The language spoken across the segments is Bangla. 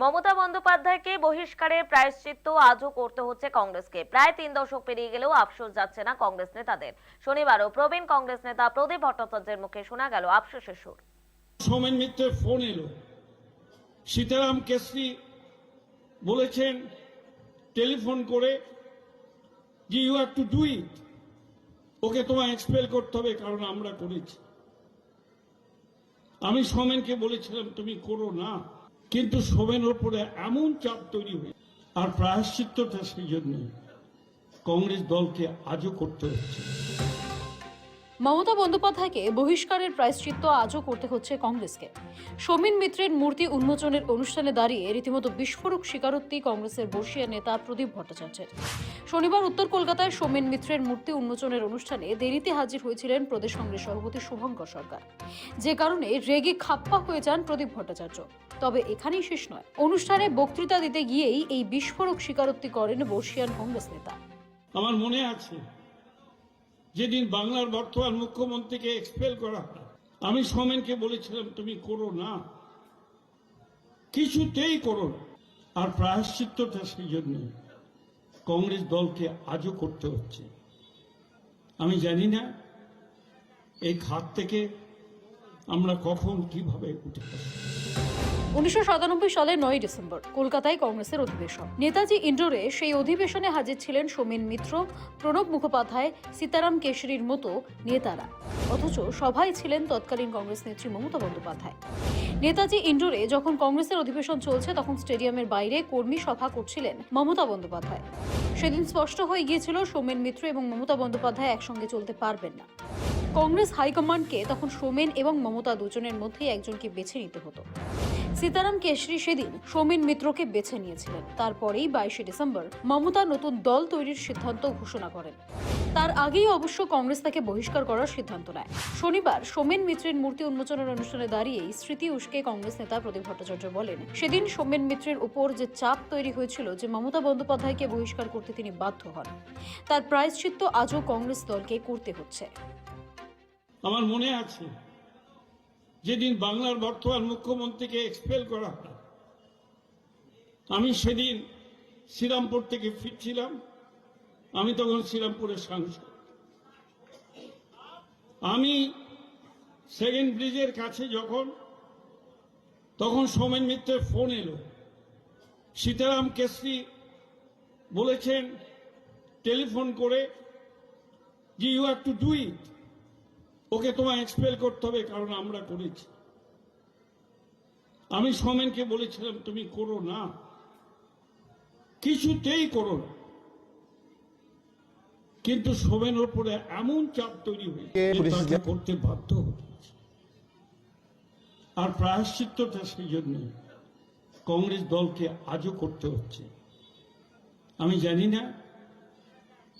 মমতা বন্দ্যোপাধ্যায়কে বহিষ্কারের প্রায়শ্চিত্ত আজও করতে হচ্ছে কংগ্রেসকে। প্রায় তিন দশক পেরিয়ে গেলেও আফসোস যাচ্ছে না কংগ্রেস নেতাদের। শনিবারও প্রবীণ কংগ্রেস নেতা প্রদীপ ভট্টাচার্যের মুখে শোনা গেল আফসোসের সুর। সৌমেন মিত্রের ফোন এলো। সীতারাম কেসরি বলেছেন, টেলিফোন করে যে you have to do it okay তোমায় এক্সপেল করতে হবে, কারণ আমরা করেছি। আমি সোমেনকে বলেছিলাম, তুমি করো না। কিন্তু সোমেনের ওপরে এমন চাপ তৈরি হয়ে আর প্রায়শ্চিত্তটা সেই জন্য কংগ্রেস দলকে আজও করতে হচ্ছে। মমতা বন্দ্যোপাধ্যায়কে বহিষ্কারের প্রায়শ্চিত্ত আজও করতে হচ্ছে কংগ্রেসকে। সমীন মিত্রের মূর্তি উন্মোচনের অনুষ্ঠানে দাঁড়িয়ে রীতিমতো বিস্ফোরক স্বীকারোক্তি কংগ্রেসের বর্ষীয় নেতা প্রদীপ ভট্টাচার্যের। শনিবার উত্তর কলকাতায় সমীন মিত্রের মূর্তি উন্মোচনের অনুষ্ঠানে দেরিতে হাজির হয়েছিলেন প্রদেশ কংগ্রেস সভাপতি শুভঙ্কর সরকার। যে কারণে রেগে খাপ্পা হয়ে যান প্রদীপ ভট্টাচার্য। তবে এখানেই শেষ নয়। অনুষ্ঠানে বক্তৃতা দিতে গিয়েই এই বিস্ফোরক স্বীকারোক্তি করেন বর্ষিয়ান কংগ্রেস নেতা। আমার মনে আছে যেদিন বাংলার বর্তমান মুখ্যমন্ত্রীকে এক্সপেল করা, আমি সোমেনকে বলেছিলাম, তুমি করো না। কিছুতেই করো আর প্রায়শ্চিত্তটা সেই জন্য, কংগ্রেস দলকে আজও করতে হচ্ছে। আমি জানি না এই খাত থেকে আমরা কখন কীভাবে উঠে উনিশশো সালের নয় ডিসেম্বর, কলকাতায় কংগ্রেসের অধিবেশন। নেতাজি ইন্ডোরে সেই অধিবেশনে হাজির ছিলেন সোমেন মিত্র, প্রণব মুখোপাধ্যায়, সীতারাম কেশরীর মতো নেতারা। অথচ সভায় ছিলেন তৎকালীন কংগ্রেস নেত্রী মমতা বন্দ্যোপাধ্যায়। নেতাজি ইন্ডোরে যখন কংগ্রেসের অধিবেশন চলছে, তখন স্টেডিয়ামের বাইরে কর্মী সভা করছিলেন মমতা বন্দ্যোপাধ্যায়। সেদিন স্পষ্ট হয়ে গিয়েছিল সোমেন মিত্র এবং মমতা বন্দ্যোপাধ্যায় একসঙ্গে চলতে পারবেন না। কংগ্রেস হাইকমান্ডকে তখন সোমেন এবং মমতা দুজনের মধ্যেই একজনকে বেছে নিতে হতো। সীতারাম কেশরী সেদিন সৌমিন মিত্রকে বেছে নিয়েছিলেন। তারপরেই বাইশে ডিসেম্বর মমতা নতুন দল তৈরির সিদ্ধান্ত ঘোষণা করেন। তার আগেই অবশ্য কংগ্রেস তাকে বহিষ্কার করার সিদ্ধান্ত নেয়। শনিবার সোমেন মিত্রের মূর্তি উন্মোচনের অনুষ্ঠানে দাঁড়িয়েই স্মৃতি উস্কে কংগ্রেস নেতা প্রদীপ ভট্টাচার্য বলেন, সেদিন সোমেন মিত্রের উপর যে চাপ তৈরি হয়েছিল যে মমতা বন্দ্যোপাধ্যায়কে বহিষ্কার করতে তিনি বাধ্য হন, তার প্রায়শ্চিত্ত আজও কংগ্রেস দলকে করতে হচ্ছে। আমার মনে আছে যেদিন বাংলার বর্তমান মুখ্যমন্ত্রীকে এক্সপেল করা হয়, আমি সেদিন শ্রীরামপুর থেকে ফিরছিলাম। আমি তখন শ্রীরামপুরের সাংসদ। আমি সেকেন্ড ব্রিজের কাছে যখন, তখন সোমেন মিত্রের ফোন এলো। সীতারাম কেসরি বলেছেন টেলিফোন করে যে you have to do it okay তোমায় এক্সপেল করতে হবে কারণ আমরা করেছি। আমি সোমেনকে বলেছিলাম তুমি করো না। কিছুতেই করো না। কিন্তু সোমেনের উপরে এমন চাপ তৈরি হয়ে যা- করতে বাধ্য হয়েছে। আর প্রায়শ্চিত্তটা সেই জন্য কংগ্রেস দলকে আজও করতে হচ্ছে। আমি জানি না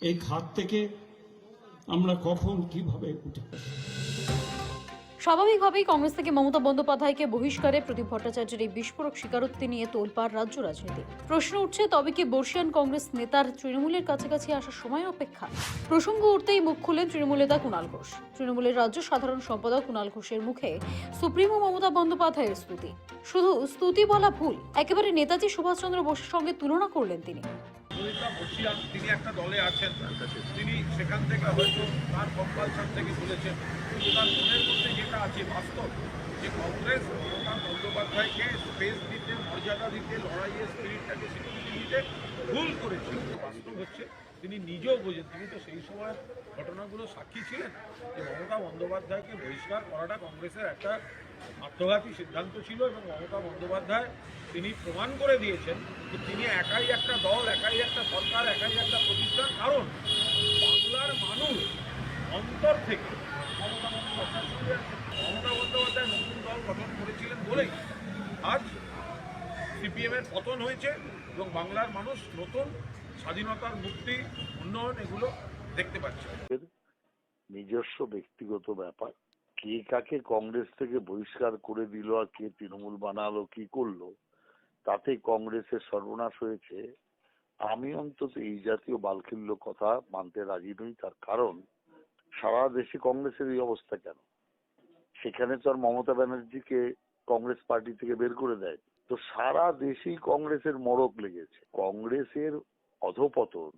এই খাত থেকে আমরা কখন কীভাবে উঠে স্বাভাবিকভাবেই কংগ্রেস থেকে মমতা বন্দ্যোপাধ্যায়কে বহিষ্কারে প্রদীপ ভট্টাচার্যের এই বিস্ফোরক স্বীকারোক্তি নিয়ে তোলপাড় রাজ্য রাজনীতি। প্রশ্ন উঠছে, তবে কি বর্ষিয়ান কংগ্রেস নেতার তৃণমূলের কাছাকাছি আসার সময় অপেক্ষা? প্রসঙ্গ উঠতেই মুখ খুলেন তৃণমূল নেতা কুণাল ঘোষ। তৃণমূলের রাজ্য সাধারণ সম্পাদক কুণাল ঘোষের মুখে সুপ্রিমো মমতা বন্দ্যোপাধ্যায়ের স্তুতি। শুধু স্তুতি বলা ভুল, একেবারে নেতাজি সুভাষচন্দ্র বোসের সঙ্গে তুলনা করলেন তিনি। সুনীতা বসিয়ান তিনি একটা দলে আছেন। তিনি সেখান থেকে হয়তো তার কম্পালসার থেকে বলেছেন, কিন্তু তার মনের মধ্যে যেটা আছে বাস্তব, যে কংগ্রেস বন্দ্যোপাধ্যায়কে স্পেস দিতে, মর্যাদা দিতে লড়াইয়ের স্পিরিটটাকে স্বীকৃতি দিতে ভুল করেছে বাস্তব হচ্ছে, তিনি নিজেও বোঝেন, তিনি তো সেই সময় ঘটনাগুলো সাক্ষী ছিলেন যে মমতা বন্দ্যোপাধ্যায়কে বহিষ্কার করাটা কংগ্রেসের একটা আত্মঘাতী সিদ্ধান্ত ছিল এবং মমতা বন্দ্যোপাধ্যায় তিনি প্রমাণ করে দিয়েছেন যে তিনি একাই একটা দল, একাই একটা সরকার, একাই একটা প্রতিষ্ঠান কারণ বাংলার মানুষ অন্তর থেকে মমতা আছে। মমতা বন্দ্যোপাধ্যায় দল গঠন করেছিলেন বলেই আজ সিপিএমের পতন হয়েছে এবং বাংলার মানুষ নতুন স্বাধীনতার মুক্তি, উন্নয়ন এগুলো দেখতে পাচ্ছে। নিজস্ব ব্যক্তিগত ব্যাপার। কে কাকে কংগ্রেস থেকে বহিষ্কার করে দিল আর কে তৃণমূল বানালো, কি করল, তাতে কংগ্রেসের সর্বনাশ হয়েছে। আমি অন্তত এই জাতীয় বালখিল্য কথা মানতে রাজি নই, তার কারণ সারা দেশে কংগ্রেসের এই অবস্থা কেন? সেখানে তো আর মমতা ব্যানার্জিকে কংগ্রেস পার্টি থেকে বের করে দেয়। তো সারা দেশেই কংগ্রেসের মরক লেগেছে। কংগ্রেসের অধপতন,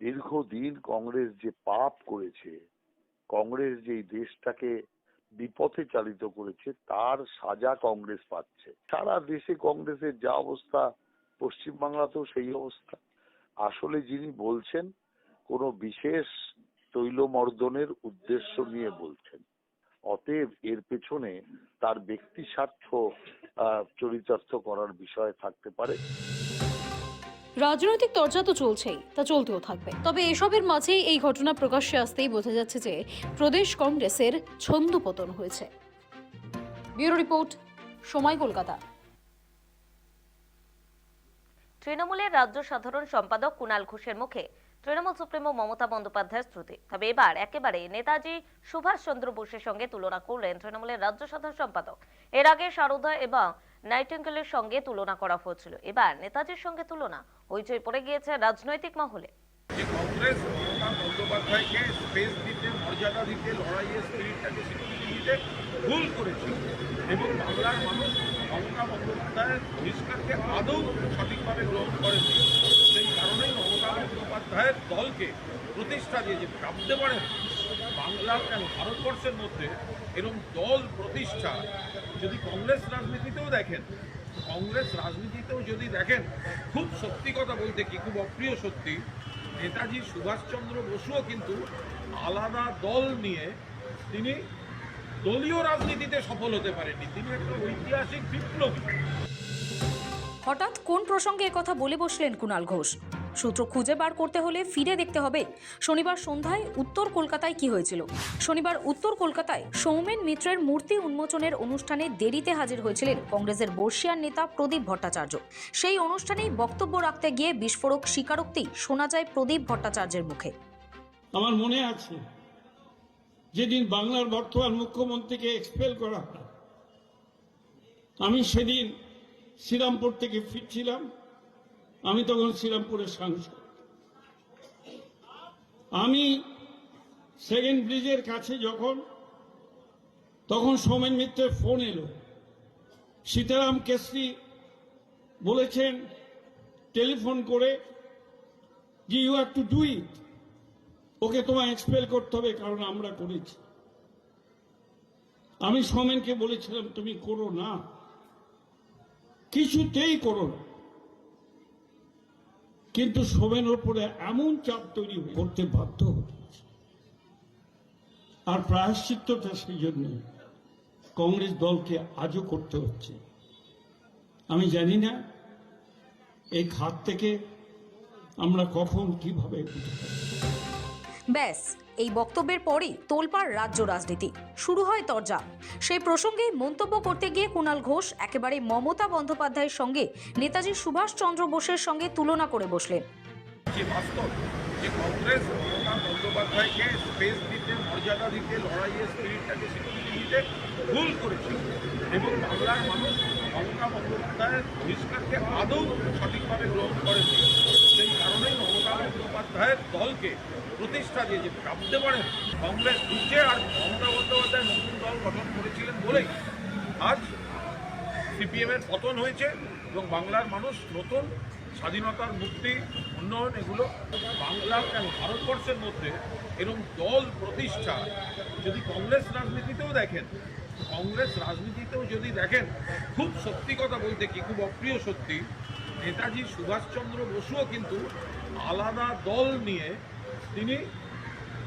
দীর্ঘদিন কংগ্রেস যে পাপ করেছে, কংগ্রেস যে দেশটাকে বিপথে চালিত করেছে, তার সাজা কংগ্রেস পাচ্ছে। সারা দেশে কংগ্রেসের যা অবস্থা, পশ্চিমবাংলাতেও সেই অবস্থা। আসলে যিনি বলছেন, কোনো বিশেষ তৈলমর্দনের উদ্দেশ্য নিয়ে বলছেন। অতএব এর পেছনে তার ব্যক্তি স্বার্থ আহ, চরিতার্থ করার বিষয় থাকতে পারে। রাজনৈতিক চর্চা তো চলছেই তা চলতেও থাকবে। তবে এসবের মাঝেই এই ঘটনা প্রকাশ্যে আসতেই বোঝা যাচ্ছে যে প্রদেশ কংগ্রেসের ছন্দপতন হয়েছে। ব্যুরো রিপোর্ট সময় কলকাতা। তৃণমূলের রাজ্য সাধারণ সম্পাদক কুণাল ঘোষের মুখে তৃণমূল সুপ্রিমো মমতা বন্দ্যোপাধ্যায়ের স্তুতি তবে এবার একেবারে নেতাজি সুভাষচন্দ্র বোসের সঙ্গে তুলনা করলেন তৃণমূলের রাজ্য সাধারণ সম্পাদক। এর আগে সারদা এবং নাইটেঙ্গেলের সঙ্গে তুলনা করা হয়েছিল। এবার নেতাজির সঙ্গে তুলনা, হইচই পড়ে গিয়েছে রাজনৈতিক মহলে। কংগ্রেস মমতা বন্দ্যোপাধ্যায়কে স্পেস দিতে, মর্যাদা দিতে লড়াইয়ের স্পিরিটটাকে স্বীকৃতি দিতে ভুল করেছিল। এবং বাংলার মানুষ মমতা বন্দ্যোপাধ্যায়ের বহিষ্কারকে আদৌ সঠিকভাবে গ্রহণ বন্দ্যোপাধ্যায়ের দলকে প্রতিষ্ঠা দিয়ে যে ভাবতে পারেন বাংলার কেন ভারতবর্ষের মধ্যে এরকম দল প্রতিষ্ঠা, যদি কংগ্রেস রাজনীতিতেও দেখেন, কংগ্রেস রাজনীতিতেও যদি দেখেন, খুব সত্যি কথা বলতে কি, খুব অপ্রিয় সত্যি, নেতাজি সুভাষচন্দ্র বসুও কিন্তু আলাদা দল নিয়ে তিনি দলীয় রাজনীতিতে সফল হতে পারেননি। তিনি একটা ঐতিহাসিক বিপ্লবী। হঠাৎ কোন প্রসঙ্গে কথা বলে বসলেন কুণাল ঘোষ? সূত্র খুঁজে বার করতে হলে ফিরে দেখতে হবে। শনিবার সন্ধ্যায় উত্তর কলকাতায় কি হয়েছিল? শনিবার উত্তর কলকাতায় সৌমেন মিত্রের মূর্তি উন্মোচনের অনুষ্ঠানে দেরিতে হাজির হয়েছিলেন কংগ্রেসের বর্ষিয়ান নেতা প্রদীপ ভট্টাচার্য। সেই অনুষ্ঠানেই বক্তব্য রাখতে গিয়ে বিস্ফোরক স্বীকারোক্তি শোনা যায় প্রদীপ ভট্টাচার্যের মুখে। আমার মনে আছে, যেদিন বাংলার বর্তমান মুখ্যমন্ত্রীকে এক্সপেল করা আমি সেদিন শ্রীরামপুর থেকে ফিরছিলাম। আমি তখন শ্রীরামপুরের সাংসদ। আমি সেকেন্ড ব্রিজের কাছে যখন, তখন সোমেন মিত্রের ফোন এলো। সীতারাম কেশরি বলেছেন, টেলিফোন করে যে you have to do it okay তোমায় এক্সপেল করতে হবে, কারণ আমরা করেছি। আমি সোমেনকে বলেছিলাম, তুমি করো না। কিছুতেই করো না। কিন্তু সোমেন ওপরে এমন চাপ তৈরি করতে বাধ্য আর প্রায়শ্চিত্তটা সেই জন্য কংগ্রেস দলকে আজও করতে হচ্ছে। আমি জানি না এই খাত থেকে আমরা কখন কীভাবে ব্যাস। এই বক্তব্যের পরেই তোলপাড় রাজ্য রাজনীতি। শুরু হয় তরজা। সেই প্রসঙ্গে মন্তব্য করতে গিয়ে কুণাল ঘোষ একেবারে মমতা বন্দ্যোপাধ্যায়ের সঙ্গে নেতাজি সুভাষচন্দ্র বোসের সঙ্গে তুলনা করে বসলেন। মর্যাদা দিতে, লড়াইয়ের স্পিরিটটাকে স্বীকৃতি দিতে ভুল করেছিল। এবং বাংলার মানুষ মমতা বন্দ্যোপাধ্যায়ের বহিষ্কারকে আদৌ সঠিকভাবে গ্রহণ করেনি সেই কারণেই মমতা বন্দ্যোপাধ্যায়ের দলকে প্রতিষ্ঠা দিয়ে যে ভাবতে পারেন, কংগ্রেস দিচ্ছে আর মমতা বন্দ্যোপাধ্যায় নতুন দল গঠন করেছিলেন বলেই আজ সিপিএম এর পতন হয়েছে এবং বাংলার মানুষ নতুন স্বাধীনতার মুক্তি, উন্নয়ন এগুলো বাংলা কেন ভারতবর্ষের মধ্যে এরকম দল প্রতিষ্ঠা যদি কংগ্রেস রাজনীতিতেও দেখেন কংগ্রেস রাজনীতিতেও যদি দেখেন, খুব সত্যি কথা বলতে কি, খুব অপ্রিয় সত্যি, নেতাজি সুভাষচন্দ্র বসুও কিন্তু আলাদা দল নিয়ে তিনি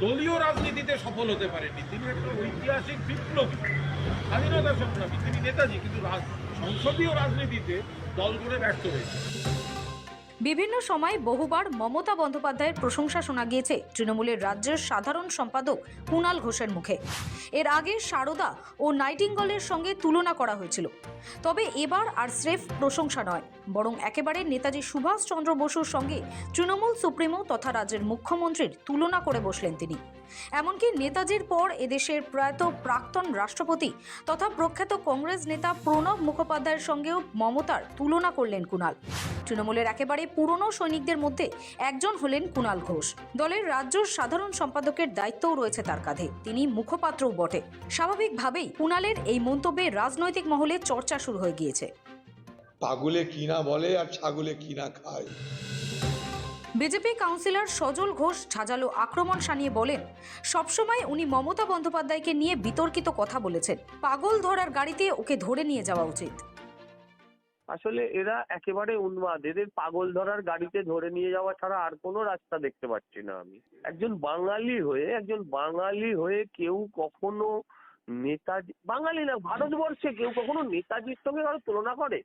দলীয় রাজনীতিতে সফল হতে পারেননি। তিনি একটা ঐতিহাসিক বিপ্লবী, স্বাধীনতা সংগ্রামী। তিনি নেতাজি, কিন্তু সংসদীয় রাজনীতিতে দল করে ব্যর্থ হয়েছে বিভিন্ন সময় বহুবার মমতা বন্দ্যোপাধ্যায়ের প্রশংসা শোনা গিয়েছে। তৃণমূলের রাজ্যের সাধারণ সম্পাদক কুণাল ঘোষের মুখে। এর আগে সারদা ও নাইটিঙ্গলের সঙ্গে তুলনা করা হয়েছিল। তবে এবার আর স্রেফ প্রশংসা নয়, বরং একেবারে নেতাজি সুভাষচন্দ্র বসুর সঙ্গে তৃণমূল সুপ্রিমো তথা রাজ্যের মুখ্যমন্ত্রীর তুলনা করে বসলেন তিনি। এমনকি নেতাজির পর এদেশের প্রয়াত প্রাক্তন রাষ্ট্রপতি তথা প্রখ্যাত কংগ্রেস নেতা প্রণব মুখোপাধ্যায়ের সঙ্গেও মমতার তুলনা করলেন কুণাল। তৃণমূলের একেবারে পুরনো সৈনিকদের মধ্যে একজন হলেন কুণাল ঘোষ। দলের রাজ্য সাধারণ সম্পাদকের দায়িত্বও রয়েছে তার কাঁধে। তিনি মুখপাত্রও বটে। স্বাভাবিকভাবেই কুণালের এই মন্তব্যে রাজনৈতিক মহলে চর্চা শুরু হয়ে গিয়েছে। পাগলে কিনা বলে আর ছাগলে কিনা খায়। বিজেপি কাউন্সিলর সজল ঘোষ ঝাঁঝালো আক্রমণ সানিয়ে বলেন, সবসময় উনি মমতা বন্দ্যোপাধ্যায়কে নিয়ে বিতর্কিত কথা বলেছেন। পাগল ধরার গাড়িতে ওকে ধরে নিয়ে যাওয়া উচিত। আসলে এরা একেবারে উন্মাদ। এদের পাগল ধরার গাড়িতে ধরে নিয়ে যাওয়া ছাড়া আর কোনো রাস্তা দেখতে পাচ্ছি না আমি। একজন বাঙালি হয়ে, একজন বাঙালি হয়ে কেউ কখনো নেতাজি, বাঙালি না, ভারতবর্ষে কেউ কখনো নেতাজির সঙ্গে কারও তুলনা করে।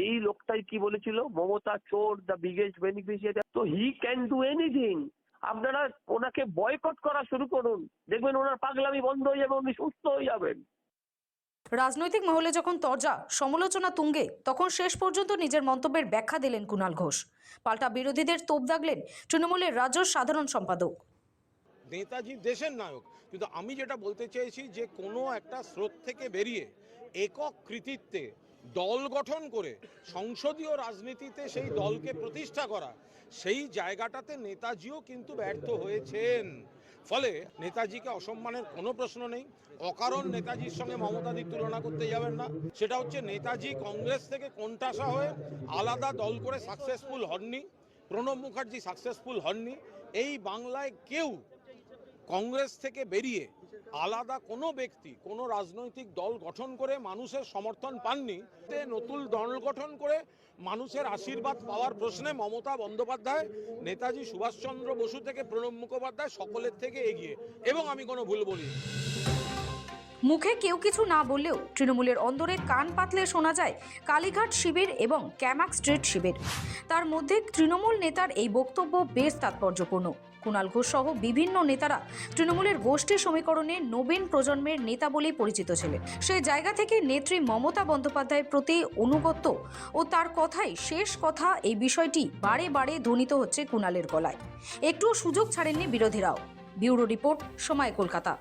এই লোকটাই কি বলেছিল? মমতা, চোর দ্য বিগেস্ট বেনিফিশিয়ারি তো হি ক্যান ডু এনিথিং আপনারা ওনাকে বয়কট করা শুরু করুন। দেখবেন ওনার পাগলামি বন্ধ হয়ে যাবে, উনি সুস্থ হয়ে যাবেন। রাজনৈতিক মহলে যখন তরজা, সমালোচনা তুঙ্গে, তখন শেষ পর্যন্ত নিজের মন্তব্যের ব্যাখ্যা দিলেন কুণাল ঘোষ। পাল্টা বিরোধীদের তোপ দাগলেন তৃণমূলের রাজ্য সাধারণ সম্পাদক। নেতাজি দেশের নায়ক। কিন্তু আমি যেটা বলতে চেয়েছি যে, কোনো একটা স্রোত থেকে বেরিয়ে একক কৃতিত্বে দল গঠন করে সংসদীয় রাজনীতিতে সেই দলকে প্রতিষ্ঠা করা, সেই জায়গাটাতে নেতাজিও কিন্তু ব্যর্থ হয়েছেন। ফলে নেতাজিকে অসম্মানের কোনো প্রশ্ন নেই। অকারণ নেতাজির সঙ্গে মমতাদির তুলনা করতে যাবেন না। সেটা হচ্ছে নেতাজি কংগ্রেস থেকে কোণঠাসা হয়ে আলাদা দল করে সাকসেসফুল হননি। প্রণব মুখার্জি সাকসেসফুল হননি। এই বাংলায় কেউ কংগ্রেস থেকে বেরিয়ে আলাদা কোনো ব্যক্তি, কোনো রাজনৈতিক দল গঠন করে মানুষের সমর্থন পাননি। নতুন দল গঠন করে মানুষের আশীর্বাদ পাওয়ার প্রশ্নে মমতা বন্দ্যোপাধ্যায়, নেতাজি সুভাষচন্দ্র বসু থেকে প্রণব মুখোপাধ্যায় সকলের থেকে এগিয়ে। এবং আমি কোনো ভুল বলি। মুখে কেউ কিছু না বললেও তৃণমূলের অন্দরে কান পাতলে শোনা যায় কালীঘাট শিবির এবং ক্যামাক স্ট্রিট শিবির। তার মধ্যে তৃণমূল নেতার এই বক্তব্য বেশ তাৎপর্যপূর্ণ। কুণাল ঘোষ সহ বিভিন্ন নেতারা তৃণমূলের গোষ্ঠী সমীকরণে নবীন প্রজন্মের নেতা বলেই পরিচিত ছিলেন। সেই জায়গা থেকে নেত্রী মমতা বন্দ্যোপাধ্যায়ের প্রতি অনুগত্য ও তার কথাই শেষ কথা এই বিষয়টি বারে বারে ধ্বনিত হচ্ছে কুণালের গলায়। একটুও সুযোগ ছাড়েননি বিরোধীরাও। ব্যুরো রিপোর্ট সময় কলকাতা।